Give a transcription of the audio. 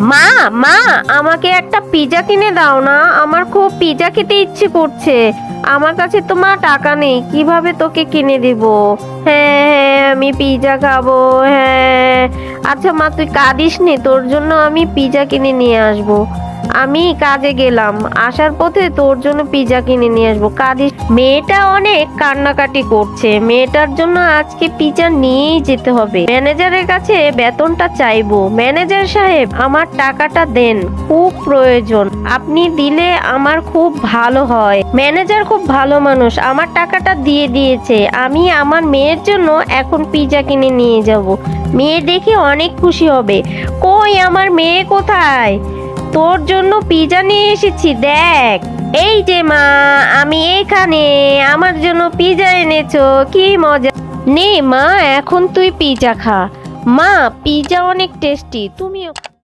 মা মা, আমাকে একটা পিজা কিনে দাও না। আমার খুব পিজা খেতে ইচ্ছে করছে। আমার কাছে তো মা টাকা নেই, কীভাবে তোকে কিনে দিব? হ্যাঁ হ্যাঁ আমি পিজা খাব হ্যাঁ। আচ্ছা মা, তুই কাঁদিস নি তোর জন্য আমি পিজা কিনে নিয়ে আসব। আমি কাজে গেলাম। আসার পথে তোর জন্য পিজা কিনে নিয়ে আসব। কাঁদিস মেয়েটা অনেক কান্নাকাটি করছে। মেয়েটার জন্য আজকে পিজা নিয়েই যেতে হবে। ম্যানেজারের কাছে বেতনটা চাইব। ম্যানেজার সাহেব, আমার টাকাটা দেন। খুব প্রয়োজন। আপনি দিলে আমার খুব ভালো হয়। ম্যানেজার খুব ভালো মানুষ। আমার টাকাটা দিয়ে দিয়েছে। আমি আমার মেয়ের জন্য এখন পিজা কিনে নিয়ে যাব। মেয়ে দেখে অনেক খুশি হবে। কই আমার মেয়ে কোথায়? তোর জন্য পিজা নিয়ে এসেছি, দেখ। এই যে মা, আমি এখানে আমার জন্য পিজা এনেছো, কি মজা। নে মা, এখন তুই পিজা খা। মা, পিজা অনেক টেস্টি, তুমিও